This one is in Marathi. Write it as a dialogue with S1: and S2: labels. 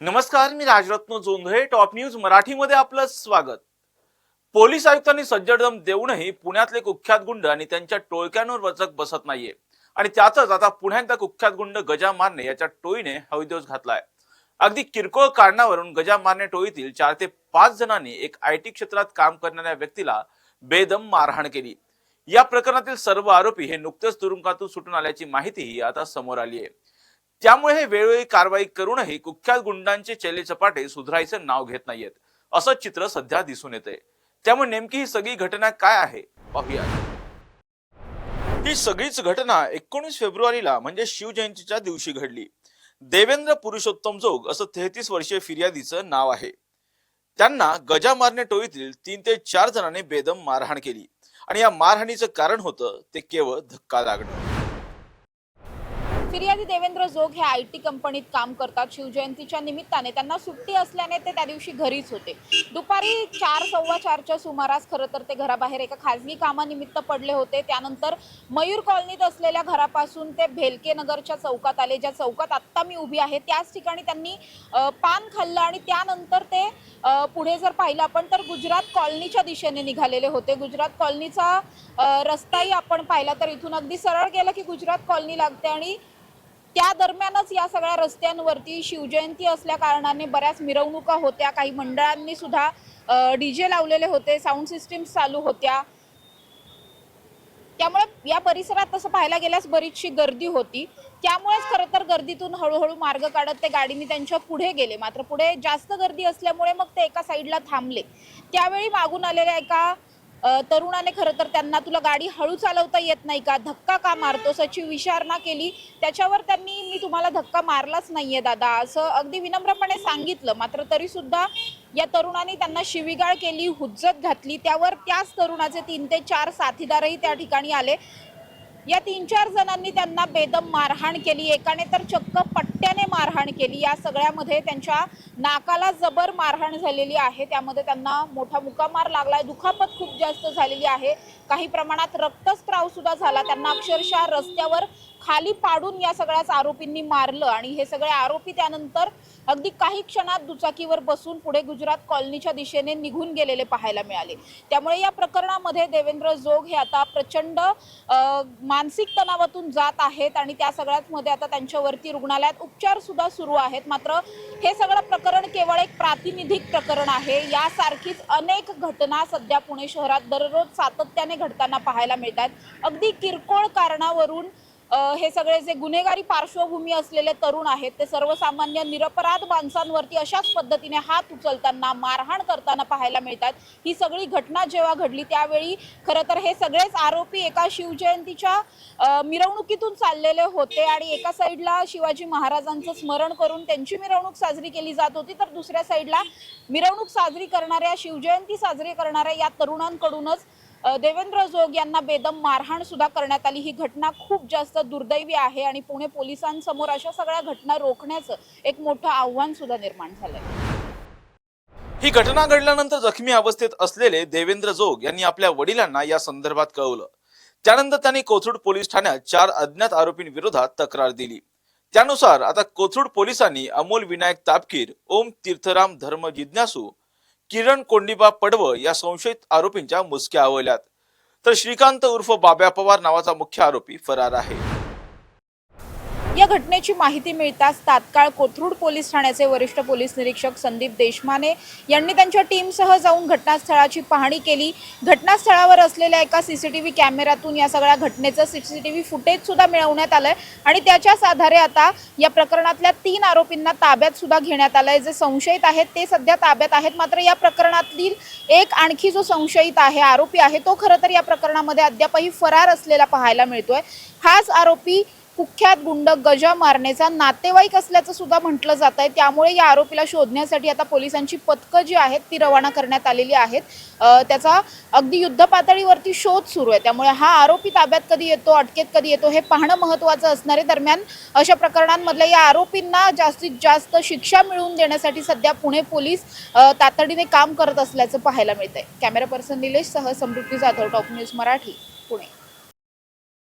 S1: नमस्कार मी राजरत्न जोंधळे टॉप न्यूज मराठीमध्ये आपलं स्वागत. पोलीस आयुक्तांनी सज्जडदम देऊनही पुण्यातले कुख्यात गुंड आणि त्यांच्या टोळक्यांवर वचक बसत नाहीये. आणि त्यातच आता पुन्हा एकदा कुख्यात गुंड गजा मारणे याच्या टोळीने हविद्योस घातलाय. अगदी किरकोळ कारणावरून गजा मारणे टोळीतील चार ते पाच जणांनी एक आय टी क्षेत्रात काम करणाऱ्या व्यक्तीला बेदम मारहाण केली. या प्रकरणातील सर्व आरोपी हे नुकतेच तुरुंगातून सुटून आल्याची माहितीही आता समोर आली आहे त्यामुळे हे वेळोवेळी कारवाई करूनही कुख्यात गुंडांचे चेले चपाटे सुधारायचं नाव घेत नाहीयेत. असं चित्र सध्या दिसून येते त्यामुळे नेमकी ही सगळी घटना काय आहे? पाहूया. ही सगळीच घटना एकोणीस फेब्रुवारीला म्हणजे शिवजयंतीच्या दिवशी घडली. देवेंद्र पुरुषोत्तम जोग असं तेहतीस वर्षीय फिर्यादीचं नाव आहे. त्यांना गजा मारणे टोळीतील तीन ते चार जणांनी बेदम मारहाण केली. आणि या मारहाणीचं कारण होतं ते केवळ धक्का लागणं.
S2: फिर्यादी देवेंद्र जोग हे आय टी कंपनीत काम करतात. शिवजयंतीच्या निमित्ताने. त्यांना सुट्टी असल्याने ते त्या दिवशी घरीच होते. दुपारी चार सव्वा चारच्या सुमारास खरं तर ते घराबाहेर एका खाजगी कामानिमित्त पडले होते. त्यानंतर मयूर कॉलनीत असलेल्या घरापासून ते भेलके नगरच्या चौकात आले. ज्या चौकात आत्ता मी उभी आहे त्याच ठिकाणी त्यांनी पान खाल्लं आणि त्यानंतर ते पुढे जर पाहिलं आपण तर गुजरात कॉलनीच्या दिशेने निघालेले होते. गुजरात कॉलनीचा रस्ताही आपण पाहिला तर इथून अगदी सरळ गेलं की गुजरात कॉलनी लागते आणि त्या दरम्यानच या सगळ्या रस्त्यांवरती शिवजयंती असल्या कारणाने बऱ्याच मिरवणुका होत्या. काही मंडळांनी सुद्धा डीजे लावलेले होते साऊंड सिस्टीम चालू होत्या. त्यामुळे या परिसरात तसं पाहायला गेल्यास बरीचशी गर्दी होती. त्यामुळेच खरं तर गर्दीतून हळूहळू मार्ग काढत ते गाडीने त्यांच्या पुढे गेले. मात्र पुढे जास्त गर्दी असल्यामुळे मग ते एका साईडला थांबले. त्यावेळी मागून आलेल्या एका तरुणाने खरं तर त्यांना तुला गाडी हळू चालवता येत नाही का? धक्का का मारतोस अशी विचारणा केली. त्याच्यावर त्यांनी मी तुम्हाला धक्का मारलाच नाहीये दादा. असं अगदी विनम्रपणे सांगितलं. मात्र तरी सुद्धा या तरुणाने त्यांना शिवीगाळ केली हुज्जत घातली. त्यावर त्याच तरुणाचे तीन ते चार साथीदारही त्या ठिकाणी आले. या तीन चार जणांनी त्यांना बेदम मारहाण केली. एकाने तर चक्क पट्ट्याने मारहाण केली. या सगळ्यामध्ये त्यांच्या नाकाला जबर मारहाण झालेली आहे. त्यामध्ये त्यांना मोठा मुकामार लागलाय. दुखापत खूप जास्त झालेली आहे. काही प्रमाणात रक्तस्त्राव सुद्धा झाला. त्यांना अक्षरशः रस्त्यावर खाली पाडून या सगळ्याच आरोपींनी मारलं आणि हे सगळे आरोपी त्यानंतर अगदी काही क्षणात दुचाकीवर बसून पुढे गुजरात कॉलनीच्या दिशेने निघून गेलेले पाहायला मिळाले. त्यामुळे या प्रकरणामध्ये देवेंद्र जोग हे आता प्रचंड मानसिक तणावातून जात आहेत आणि त्या सगळ्यामध्ये आता त्यांच्यावरती रुग्णालयात उपचार सुद्धा सुरू आहेत. मात्र हे सगळं प्रकरण केवळ एक प्रातिनिधिक प्रकरण आहे. यासारखीच अनेक घटना सध्या पुणे शहरात दररोज सातत्याने घडताना पाहायला मिळतात अगदी किरकोळ कारणावरून हे सगळे जे गुन्हेगारी पार्श्वभूमी असलेले तरुण आहेत ते सर्वसामान्य निरपराध माणसांवरती अशाच पद्धतीने हात उचलताना मारहाण करताना पाहायला मिळतात. ही सगळी घटना जेव्हा घडली त्यावेळी खरं तर हे सगळेच आरोपी एका शिवजयंतीच्या मिरवणुकीतून चाललेले होते आणि एका साईडला शिवाजी महाराजांचं स्मरण करून त्यांची मिरवणूक साजरी केली जात होती. तर दुसऱ्या साईडला मिरवणूक साजरी करणाऱ्या शिवजयंती साजरी करणाऱ्या या तरुणांकडूनच देवेंद्र जोग यांना बेदम मारहाण सुद्धा करण्यात आली. ही घटना खूप जास्त दुर्दैवी आहे आणि पुणे पोलिसांसमोर अशा सगळ्या घटना रोखण्याचं एक मोठं आव्हान सुद्धा निर्माण झालंय.
S1: ही घटना घडल्यानंतर जखमी अवस्थेत असलेले देवेंद्र जोग यांनी आपल्या वडिलांना या संदर्भात कळवलं. त्यानंतर त्यांनी कोथरूड पोलीस ठाण्यात चार अज्ञात आरोपींविरोधात तक्रार दिली. त्यानुसार आता कोथरूड पोलिसांनी अमोल विनायक तापकीर ओम तीर्थराम धर्म जिज्ञासू किरण कोंडिबा पडव या संशयित आरोपींच्या मुसक्या आवळल्यात. तर श्रीकांत उर्फ बाब्या पवार नावाचा मुख्य आरोपी फरार आहे.
S2: या घटनेची माहिती मिळताच तात्काळ कोथरूड पोलीस ठाण्याचे वरिष्ठ पोलीस निरीक्षक संदीप देशमाने यांनी त्यांच्या टीमसह जाऊन घटनास्थळाची पाहणी केली. घटनास्थळावर असलेल्या एका सीसीटीव्ही कॅमेऱ्यातून या सगळ्या घटनेचं सीसीटीव्ही फुटेज सुद्धा मिळवण्यात आलंय आणि त्याच्याच आधारे आता या प्रकरणातल्या तीन आरोपींना ताब्यात सुद्धा घेण्यात आलंय. जे संशयित आहेत ते सध्या ताब्यात आहेत. मात्र या प्रकरणातील एक आणखी जो संशयित आहे आरोपी आहे तो खरं तर या प्रकरणामध्ये अद्यापही फरार असलेला पाहायला मिळतोय. हाच आरोपी कुख्यात गुंड गजा मारण्याचा नातेवाईक असल्याचं सुद्धा म्हटलं जात आहे. त्यामुळे या आरोपीला शोधण्यासाठी आता पोलिसांची पथकं जी आहेत ती रवाना करण्यात आलेली आहेत. त्याचा अगदी युद्ध पातळीवरती शोध सुरू आहे. त्यामुळे हा आरोपी ताब्यात कधी येतो अटकेत कधी येतो हे पाहणं महत्त्वाचं असणारे दरम्यान अशा प्रकरणांमधल्या या आरोपींना जास्तीत जास्त शिक्षा मिळवून देण्यासाठी सध्या पुणे पोलीस तातडीने काम करत असल्याचं पाहायला मिळतंय. कॅमेरा पर्सन निलेश सह समृद्धी जाधव टॉप न्यूज मराठी पुणे.